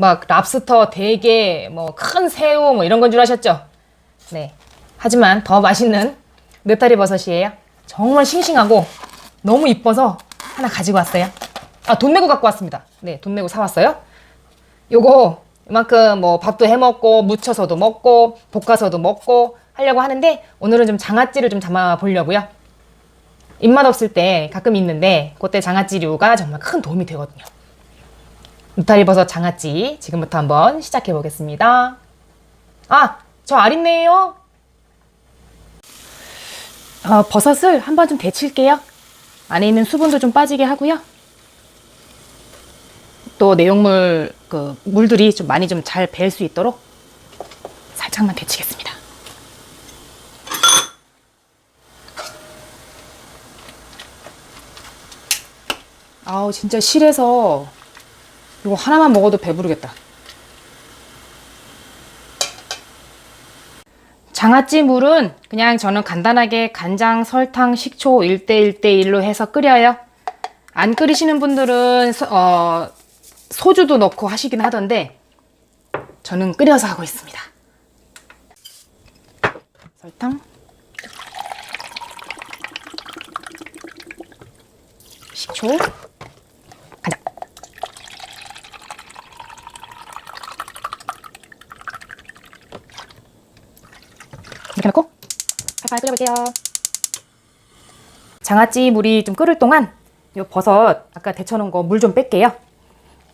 막 랍스터, 대게, 뭐 큰 새우 뭐 이런 건 줄 아셨죠? 네. 하지만 더 맛있는 느타리 버섯이에요. 정말 싱싱하고 너무 이뻐서 하나 가지고 왔어요. 아, 돈 내고 갖고 왔습니다. 네, 돈 내고 사왔어요. 요거 이만큼 뭐 밥도 해 먹고 무쳐서도 먹고 볶아서도 먹고 하려고 하는데 오늘은 좀 장아찌를 좀 담아 보려고요. 입맛 없을 때 가끔 있는데 그때 장아찌류가 정말 큰 도움이 되거든요. 느타리 버섯 장아찌 지금부터 한번 시작해 보겠습니다. 아, 저 아린네예요. 어, 버섯을 한번 좀 데칠게요. 안에 있는 수분도 좀 빠지게 하고요. 또 내용물 그 물들이 좀 많이 좀잘배수 있도록 살짝만 데치겠습니다. 아우 진짜 실해서 이거 하나만 먹어도 배부르겠다. 장아찌 물은 그냥 저는 간단하게 간장, 설탕, 식초 1대 1대 1로 해서 끓여요. 안 끓이시는 분들은 서- 어, 소주도 넣고 하시긴 하던데 저는 끓여서 하고 있습니다. 설탕, 식초, 이렇게 넣고 팔팔 끓여볼게요. 장아찌 물이 좀 끓을 동안 요 버섯 아까 데쳐놓은 거 물 좀 뺄게요.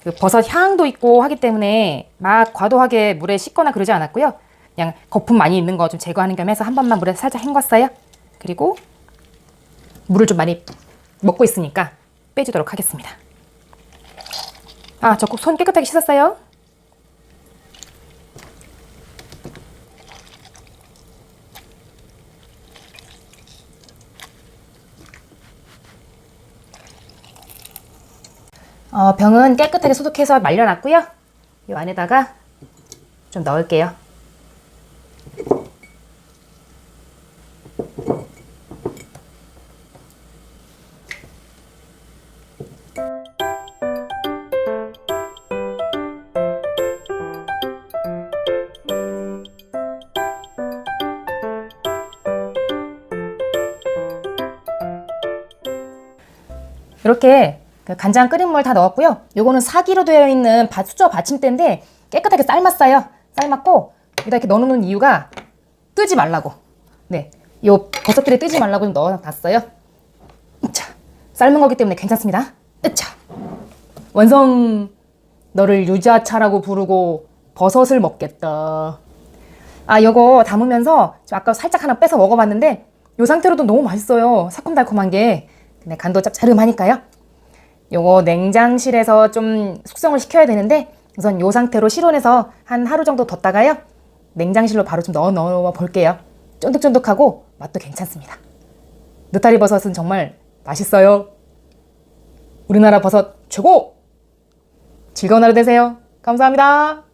그 버섯 향도 있고 하기 때문에 막 과도하게 물에 씻거나 그러지 않았고요. 그냥 거품 많이 있는 거 좀 제거하는 겸 해서 한 번만 물에 살짝 헹궜어요. 그리고 물을 좀 많이 먹고 있으니까 빼주도록 하겠습니다. 아, 저 꼭 손 깨끗하게 씻었어요. 어, 병은 깨끗하게 소독해서 말려놨고요. 이 안에다가 좀 넣을게요. 이렇게 그 간장 끓인 물 다 넣었고요. 요거는 사기로 되어 있는 바- 수저 받침대인데 깨끗하게 삶았어요. 삶았고 여기다 이렇게 넣어놓는 이유가 뜨지 말라고. 네, 요 버섯들이 뜨지 말라고 좀 넣어놨어요. 자, 삶은 거기 때문에 괜찮습니다. 으차. 완성. 너를 유자차라고 부르고 버섯을 먹겠다. 아, 요거 담으면서 저 아까 살짝 하나 빼서 먹어봤는데 요 상태로도 너무 맛있어요. 새콤달콤한 게. 근데 간도 짭짤하니까요. 요거 냉장실에서 좀 숙성을 시켜야 되는데 우선 요 상태로 실온에서 한 하루 정도 뒀다가요. 냉장실로 바로 좀 넣어 넣어 볼게요. 쫀득쫀득하고 맛도 괜찮습니다. 느타리 버섯은 정말 맛있어요. 우리나라 버섯 최고! 즐거운 하루 되세요. 감사합니다.